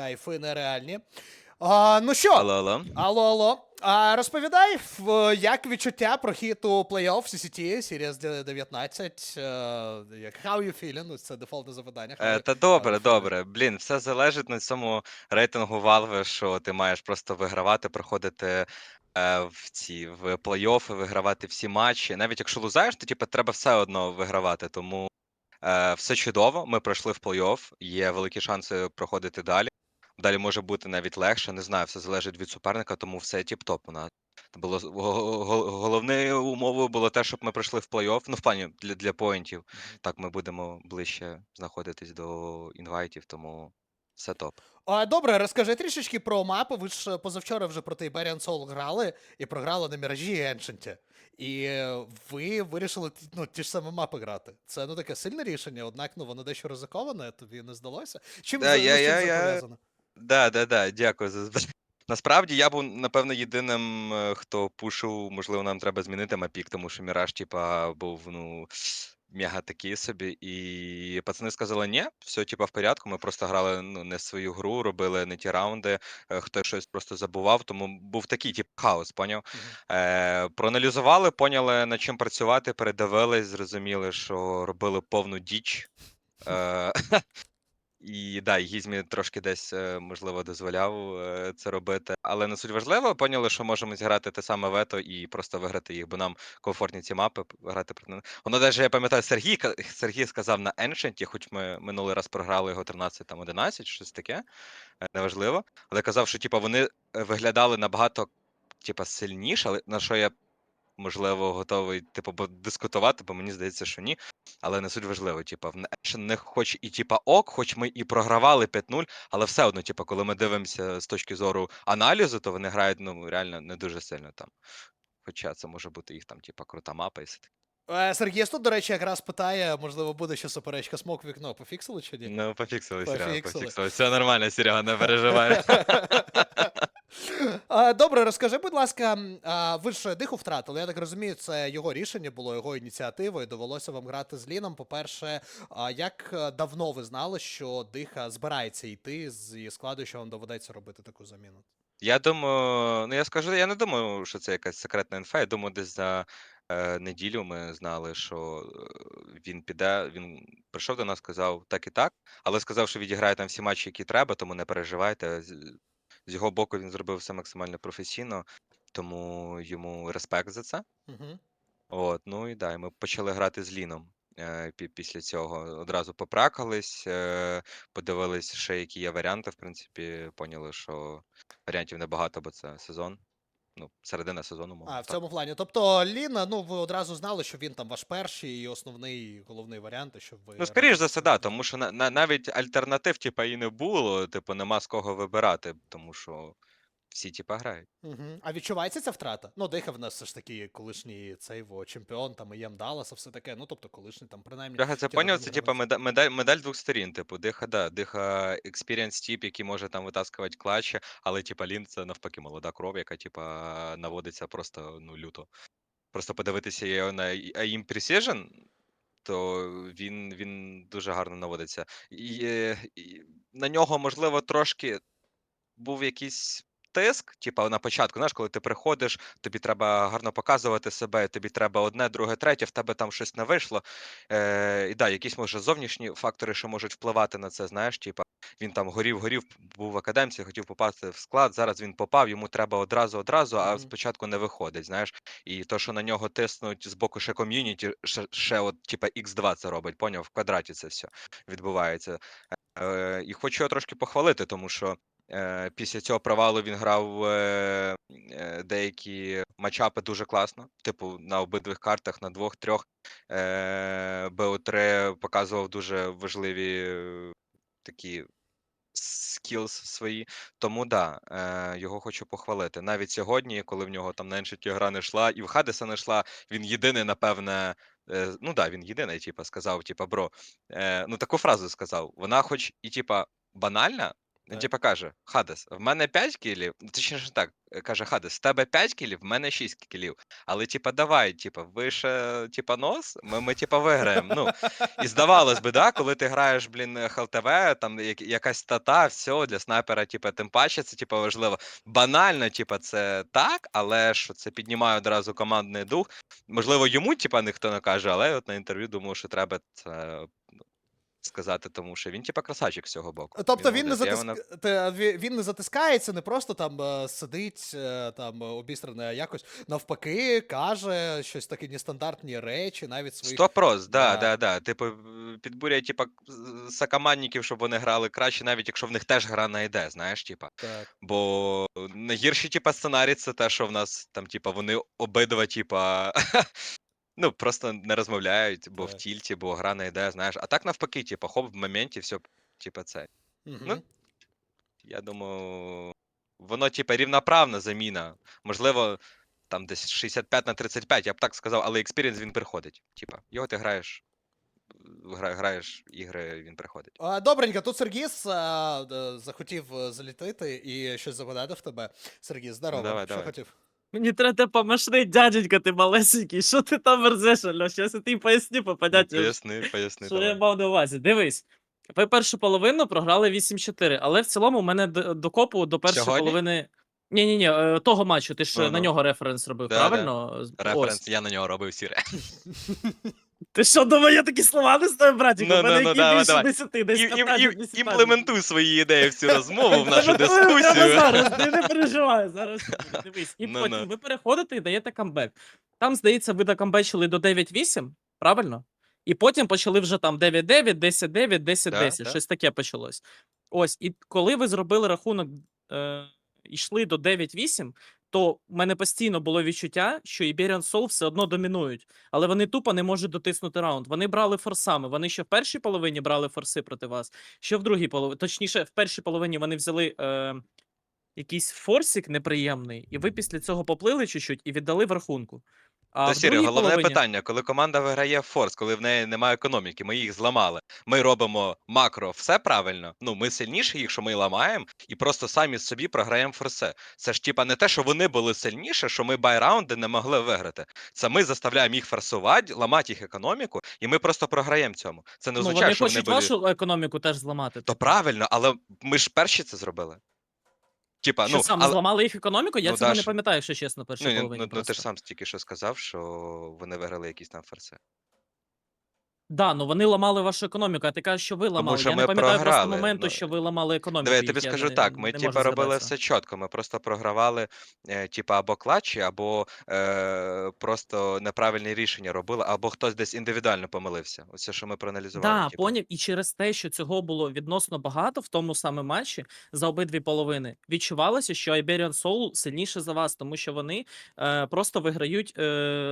Кайфи нереальні. А, ну що, Алло, алло. алло, алло. А, розповідай, як відчуття про хід у плей-офф CCT Series 19. е, як How you feeling? Ну, Це дефолтне запитання. How Е, you- Та добре, добре. Блін, все залежить на цьому рейтингу Valve, що ти маєш просто вигравати, проходити е, в ці в плей-оффи, вигравати всі матчі. Навіть якщо лузаєш, то типу, треба все одно вигравати. Тому е, все чудово. Ми пройшли в плей-офф, є великі шанси проходити далі. Далі може бути навіть легше, не знаю, все залежить від суперника, тому все тіп-топ у нас. Було го- го- головною умовою було те, щоб ми пройшли в плей-офф, ну в плані для, для поінтів. Так ми будемо ближче знаходитись до інвайтів, тому все топ. А, добре, розкажи трішечки про мапи. Ви ж е, позавчора вже проти Iberian Soul грали і програли на Міражі і Еншенті. І е, ви вирішили ну, ті ж самі мапи грати. Це ну таке сильне рішення, однак ну воно дещо ризиковане, тобі не здалося. Чим Да, за- я- я- це я- пов'язано? Да, да, да, дякую за зб- Насправді я був, напевно, єдиним, е, хто пушив, можливо, нам треба змінити мапік, тому що Міраж, типа, був, ну, мега такий собі. І пацани сказали, ні, все, типа, в порядку. Ми просто грали ну, не свою гру, робили не ті раунди, е, хтось щось просто забував, тому був такий, тип, хаос, поняв? Мгм. Е, проаналізували, поняли, над чим працювати, передивились, зрозуміли, що робили повну діч. І да, і Гізмі трошки десь, е, можливо, дозволяв е, це робити. Але не суть важливо, поняли, що можемо зіграти те саме вето і просто виграти їх, бо нам комфортні ці мапи грати проти. Воно навіть, я пам'ятаю, Сергій, Сергій сказав на Ancient, хоч ми минулий раз програли його 13 там 11, щось таке, е, неважливо. Але казав, що типа, вони виглядали набагато типа, сильніше, але на що я можливо, готовий, типу, дискутувати, бо мені здається, що ні. Але не суть важливо. Типу, в не хоч і типа ок, хоч ми і програвали 5-0, але все одно, типу, коли ми дивимося з точки зору аналізу, то вони грають ну реально не дуже сильно там. Хоча це може бути їх там, типа, крута мапа і все таке. Е, Сергій тут, до речі, якраз питає, можливо, буде ще суперечка смок вікно. Пофіксили чи ні? Ну, пофіксили, Серега, пофіксили. Все нормально, Серега, не переживай. Добре, розкажи, будь ласка, ви ж диху втратили. Я так розумію, це його рішення було, його ініціатива, і довелося вам грати з Ліном. По-перше, як е, давно ви знали, що диха збирається йти зі складу, що вам доведеться робити таку заміну? Я думаю, ну я скажу, я не думаю, що це якась секретна інфа. Я думаю, десь за е, неділю ми знали, що е, він піде. Він прийшов до нас, сказав так і так, але сказав, що відіграє там всі матчі, які треба, тому не переживайте. З, його боку він зробив все максимально професійно, тому йому респект за це. Угу. От, ну і да, і ми почали грати з Ліном. е, Після цього одразу попракались, е, подивились ще, які є варіанти. В принципі, поняли, що варіантів небагато, бо це сезон. Ну, середина сезону, Мов, А, в так. цьому плані. Тобто, Ліна, ну ви одразу знали, що він там ваш перший і основний головний варіант, щоб ви. Ну, скоріш за все, да, тому що на, на, навіть альтернатив, типа, і не було, типу, нема з кого вибирати, тому що всі, типа, грають. Угу. А відчувається ця втрата? Ну, Диха в нас все ж таки колишній цей во, чемпіон, там Єм Далласа, все таке. Ну, тобто, колишній там, принаймні. Бляха, це поняв, це типа медаль, медаль, медаль двох сторін. Типу, диха, да, диха experience тип, який може там витаскувати клатчі, але типа Лін це навпаки молода кров, яка типа наводиться просто ну люто. Просто подивитися його на AIM Precision, то він, він дуже гарно наводиться. І, і на нього, можливо, трошки був якийсь. Тиск, типа на початку, знаєш, коли ти приходиш, тобі треба гарно показувати себе, тобі треба одне, друге, третє, в тебе там щось не вийшло. Е, і да, якісь може зовнішні фактори, що можуть впливати на це. Знаєш, типа він там горів, горів, був в академці, хотів попасти в склад. Зараз він попав, йому треба одразу, одразу, а спочатку не виходить. Знаєш, і то, що на нього тиснуть з боку ще ком'юніті, ще, ще от, типа, X2 це робить, поняв? В квадраті це все відбувається. Е, і хочу його трошки похвалити, тому що. Е, після цього провалу він грав е, е, деякі матчапи дуже класно. Типу, на обидвих картах, на двох-трьох. Е, БО3 показував дуже важливі такі скілз свої. Тому да, його хочу похвалити. Навіть сьогодні, коли в нього там на Еншиті гра не йшла, і в Хадеса не йшла, він єдиний, напевне. Ну да, він єдиний, типа, сказав, типа, бро. Ну таку фразу сказав. Вона, хоч і типа банальна, Так. типа каже: Хадес, в мене 5 кілів. ну, Точніше так, е, каже Хадес, в тебе 5 кілів, в мене 6 кілів. Але типа, давай, типа, вище, типа, нос, ми, ми типа виграємо. Ну, і здавалось би, да, коли ти граєш, блін, ХЛТВ, там як- якась стата, все для снайпера, типа, тим паче, це типа важливо. Банально, типа, це так, але що це піднімає одразу командний дух. Можливо, йому, типа, ніхто не каже, але от на інтерв'ю думаю, що треба це ну, сказати, тому що він, типа, красавчик з цього боку. Тобто він не, молодець. Я затиск... те- він не затискається, не просто там е, сидить е, там е, обістрене, якось навпаки каже щось такі нестандартні речі, навіть своїх. Сто прос, да, Да. да. Типу, в- підбурює, типа, сакаманників, щоб вони грали краще, навіть якщо в них теж гра не йде, знаєш, типа. Так. Бо найгірший, типа, сценарій це те, що в нас там, типа, вони обидва, типа. Ну, просто не розмовляють, бо в Так. тільті, бо гра не йде, знаєш. А так навпаки, типа, хоп, в моменті, все, типа, це. Мгм. Я думаю, воно, типа, рівноправна заміна. Можливо, там десь 65 на 35, я б так сказав, але експірієнс він приходить. Типа, його ти граєш, гра, граєш ігри, він приходить. А, Добренько, тут Сергіс а, д- захотів е, залітити і щось запитати в тебе. Сергіс, здорово. давай, що давай. хотів? Мені треба помашнить, дяденька, ти малесенький. Що ти там верзеш, Альо? Щас я тобі поясню по Ну, поняттю. поясни, поясни. Що я давай. мав на увазі? Дивись. Ви першу половину програли 8-4, але в цілому у мене д- до до першої Сьогодні? половини. Ні, ні, ні, того матчу, ти ж Ну, на ну. нього референс робив, Да, да. правильно? Ось. Референс, я на нього робив сіре. Ти що думав, я такі слова не знаю, братіку? Ну, У мене ну, ну, які давай, більше давай. 10, десь І- і- 15, і- 18. Імплементуй свої ідеї в цю розмову, в нашу прямо дискусію. Зараз, ти не переживай, зараз буде, дивись. І потім ви переходите і даєте камбек. Там, здається, ви докамбечили до 9-8, правильно? І потім почали вже там 9-9, 10-9, 10-10, Да, да. щось таке почалось. Ось, і коли ви зробили рахунок, е, йшли до 9-8, то в мене постійно було відчуття, що Iberian Soul все одно домінують, але вони тупо не можуть дотиснути раунд. Вони брали форсами. Вони ще в першій половині брали форси проти вас, ще в другій половині. Точніше, в першій половині вони взяли е, якийсь форсик неприємний, і ви після цього поплили чуть-чуть і віддали в рахунку. А Та в Сірі, другій головне половині... питання, коли команда виграє форс, коли в неї немає економіки, ми їх зламали. Ми робимо макро, все правильно. Ну, ми сильніші їх, що ми ламаємо, і просто самі собі програємо форсе. Це ж типа не те, що вони були сильніше, що ми байраунди не могли виграти. Це ми заставляємо їх форсувати, ламати їх економіку, і ми просто програємо цьому. Це не Ну, означає, вони що вони хочуть були. вашу економіку теж зламати. То типу. правильно, але ми ж перші це зробили. Типа, Що ну, саме але... зламали їх економіку? Я Ну, цього да, не що- пам'ятаю, якщо чесно, перше Ну, ну, ну, ти ж сам тільки що сказав, що вони виграли якісь там форси. Да, ну вони ламали вашу економіку, а ти кажеш, що ви ламали. що я не ми пам'ятаю просто програли, моменту, ну, що ви ламали економіку. Диви, я їх, тобі я скажу не- так, ми не типа робили згадати все чітко. Ми просто програвали, е, типа, або клатчі, або е, просто неправильні рішення робили, або хтось десь індивідуально помилився. Оце, що ми проаналізували. Да, типа. поняв. І через те, що цього було відносно багато в тому саме матчі за обидві половини, відчувалося, що Iberian Soul сильніше за вас, тому що вони е, просто виграють е,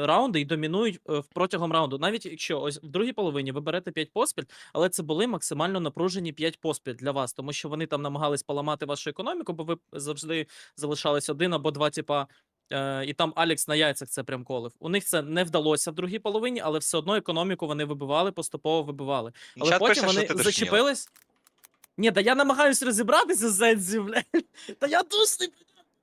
раунди і домінують е, в- протягом раунду. Навіть якщо ось в другій половині ви берете 5 поспіль, але це були максимально напружені 5 поспіль для вас, тому що вони там намагались поламати вашу економіку, бо ви завжди залишались один або два типа. Е, і там Алекс на яйцях це прям колив. У них це не вдалося в другій половині, але все одно економіку вони вибивали, поступово вибивали. Але Чат потім пише, що вони ти душніла. зачепились. Ні, да я намагаюсь розібратися з Зензі, блядь. Та я душний.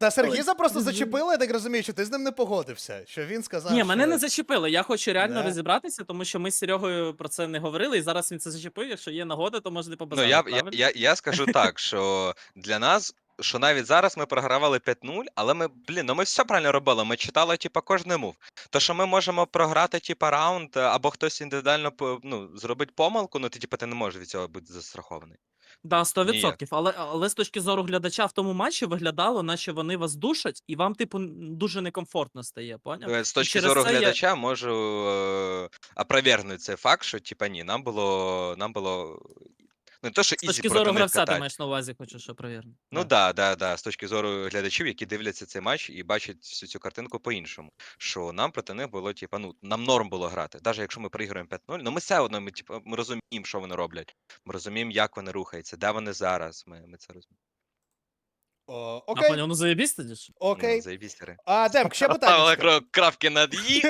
Та Сергіза просто Ой, зачепили, я так розумію, що ти з ним не погодився. Що він сказав. Ні, мене що... не зачепили. Я хочу реально Да. розібратися, тому що ми з Серегою про це не говорили, і зараз він це зачепив. Якщо є нагода, то можна Ну, побажати. я, я, я, я скажу так, що для нас, що навіть зараз ми програвали 5-0, але ми, блін, ну ми все правильно робили. Ми читали, типа, кожний мув. То, що ми можемо програти, типа, раунд, або хтось індивідуально ну, зробить помилку, ну ти, типа, ти не можеш від цього бути застрахований. Да, 100%. Ніяк. Але, але з точки зору глядача в тому матчі виглядало, наче вони вас душать, і вам, типу, дуже некомфортно стає, поняв? Е, З точки зору глядача я- можу е, опровергнути цей факт, що типа ні, нам було нам було не то, що З ізі точки проти зору них гравця ти маєш на увазі, хочу, що перевірно. Ну да, да, да. З точки зору глядачів, які дивляться цей матч і бачать всю цю картинку по-іншому. Що нам проти них було, типа, ну, нам норм було грати. Навіть якщо ми проіграємо 5-0, ну ми все одно, ми, типа, ми розуміємо, що вони роблять. Ми розуміємо, як вони рухаються, де вони зараз. Ми, ми це розуміємо. О, А окей, поняв, ну заєбісь тоді ж. окей. Ну, заєбісь, Сири. А, Демк, ще Поставили питання. кра- крапки над «і».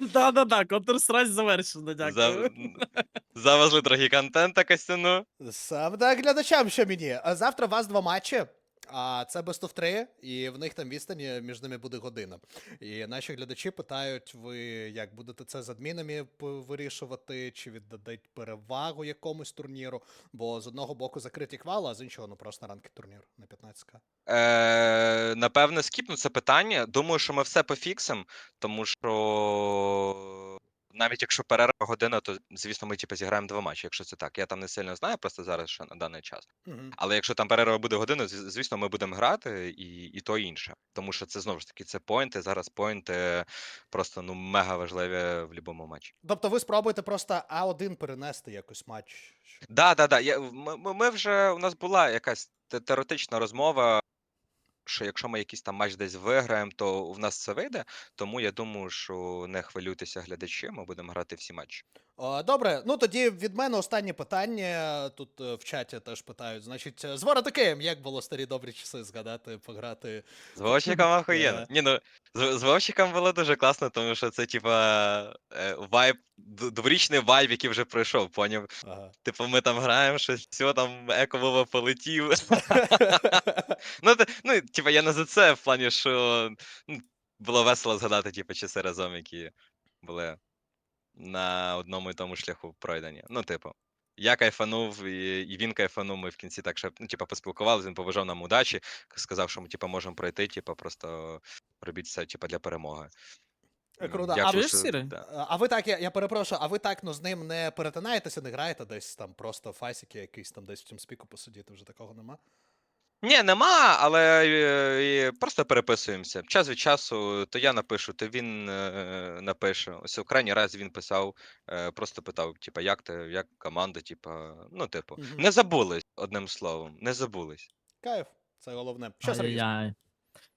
Да-да-да, контрстрась завершено, За... Завезли трохи контента костяну. Сам так глядачам, що мені. А Завтра у вас два матчі. А це Best of 3, і в них там відстані між ними буде година. І наші глядачі питають, ви як будете це з адмінами вирішувати, чи віддадуть перевагу якомусь турніру? Бо з одного боку закриті квали, а з іншого ну просто ранки турнір на 15к. Е, напевне, скіпну це питання. Думаю, що ми все пофіксимо, тому що навіть якщо перерва година, то звісно, ми типу, зіграємо два матчі, якщо це так. Я там не сильно знаю, просто зараз ще на даний час. Угу. Але якщо там перерва буде година, звісно, ми будемо грати і, і то і інше. Тому що це знову ж таки це поінти. Зараз поінти просто ну мега важливі в будь-якому матчі. Тобто ви спробуєте просто А1 перенести якось матч. Да, да, да. Я, ми, ми- ми вже у нас була якась теоретична розмова. Що якщо ми якийсь там матч десь виграємо, то в нас це вийде. Тому я думаю, що не хвилюйтеся глядачі, ми будемо грати всі матчі. О, Добре, ну тоді від мене останнє питання. Тут е, в чаті теж питають. Значить, е, з Воротикеєм, як було старі добрі часи згадати, пограти. З Вовчиком охуєнно. Да. Ні, ну з, з Вовчиком було дуже класно, тому що це, типа, е, вайб, дворічний вайб, який вже пройшов, поняв? Ага. Типу, ми там граємо, щось, все, там еко полетів. типа, я не за це, в плані, що ну, було весело згадати, типу, часи разом, які були на одному і тому шляху пройдені. Ну, типу, я кайфанув, і, і він кайфанув. Ми в кінці так ще ну, типу, поспілкувалися, він побажав нам удачі, сказав, що ми типу, можемо пройти, типу, просто робіть все типу, для перемоги. Е, Круто. А дякую, Чуєш, що-. А а ви так, я, я перепрошую, а ви так ну, з ним не перетинаєтеся, не граєте десь там просто фасики якийсь там десь в цьому спіку посидіти, вже такого нема? Ні, нема, але е, е, просто переписуємося. Час від часу то я напишу, то він е, напише. Ось у крайній раз він писав, е, просто питав, типа, як ти, як команда, типа, ну, типу, Мгм. не забулись, одним словом, не забулись. Кайф, це головне. Що Сергій?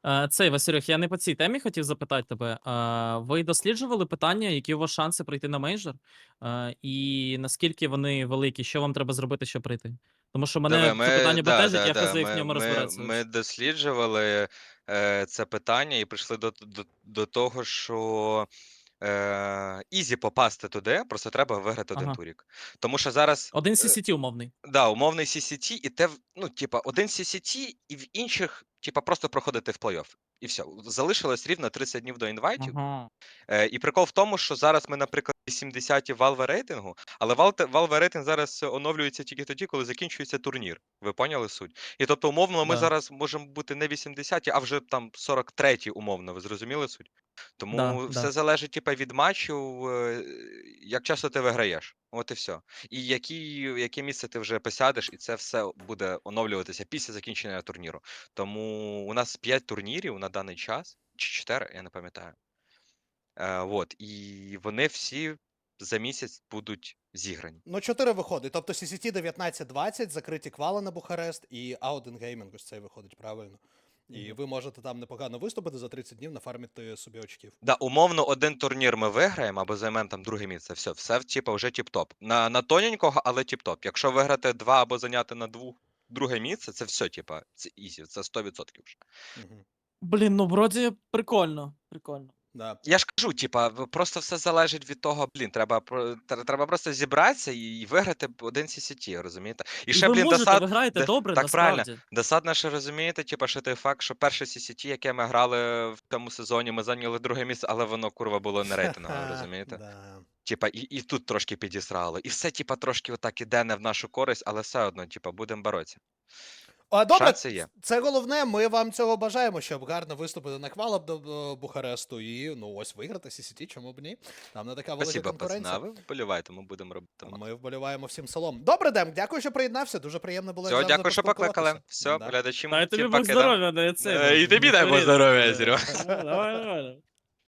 Е, Цей Василюх, я не по цій темі хотів запитати тебе. Е, Ви досліджували питання, які у вас шанси прийти на мейджор? Е, І наскільки вони великі? Що вам треба зробити, щоб прийти? Тому що мене Диви, це питання да, бентежить, да, я да, в ньому ньому ми. Ми досліджували е, це питання і прийшли до, до, до того, що е, ізі попасти туди, просто треба виграти один Ага. турік. Тому що зараз. Один е, CCT умовний. Да, умовний CCT, і те, ну, типа, один CCT, і в інших, типа, просто проходити в плей-офф. І все. Залишилось рівно 30 днів до інвайтів. Ага. Е, і прикол в тому, що зараз ми, наприклад, 80-ті Valve рейтингу, але Valve рейтинг зараз оновлюється тільки тоді, коли закінчується турнір. Ви поняли суть? І тобто, умовно, ми Да. зараз можемо бути не 80-ті, а вже там 43-ті, умовно. Ви зрозуміли суть? Тому Да, все да. залежить, типа, від матчів, е, як часто ти виграєш. От і все. І які, яке місце ти вже посядеш, і це все буде оновлюватися після закінчення турніру. Тому у нас 5 турнірів на даний час, чи 4, я не пам'ятаю. Е, от, і вони всі за місяць будуть зіграні. Ну, 4 виходить. Тобто CCT 19-20, закриті квали на Бухарест і A1 Gaming, ось цей виходить правильно. І ви можете там непогано виступити за 30 днів, нафармити собі очків. Да, умовно, один турнір ми виграємо або займемо там друге місце. Все, все типу, вже тіп-топ. На, на тоненького, але тіп-топ. Якщо виграти два або зайняти на двох друге місце, це все, типа, це ізі, це 100% вже. Угу. Блін, ну вроді прикольно. Прикольно. Да. Я ж кажу, типа, просто все залежить від того, блін, треба про- треба просто зібратися і, виграти один CCT, розумієте? І І ще, ви блін, можете, досад, ви граєте добре, так, правильно. досадно, що розумієте, типа, що той факт, що перше CCT, яке ми грали в цьому сезоні, ми зайняли друге місце, але воно курва було не рейтингове, розумієте? Да. Типа, і, і тут трошки підісрало. І все, типа, трошки отак іде не в нашу користь, але все одно, типа, будемо боротися. А, добре, Шанси є. це головне. Ми вам цього бажаємо, щоб гарно виступити на квалах до Бухаресту і ну ось виграти CCT, чому б ні? Там не така велика Спасибо, конкуренція. ви вболівайте, ми будемо робити. максимум. Ми вболіваємо всім селом. Добре, Дем, дякую, що приєднався. Дуже приємно було. Все, дякую, що покликали. Все, Да. глядачі, Дай тобі Бог здоров'я, не це. Е, і тобі дай Бог здоров'я, Е, Давай, давай.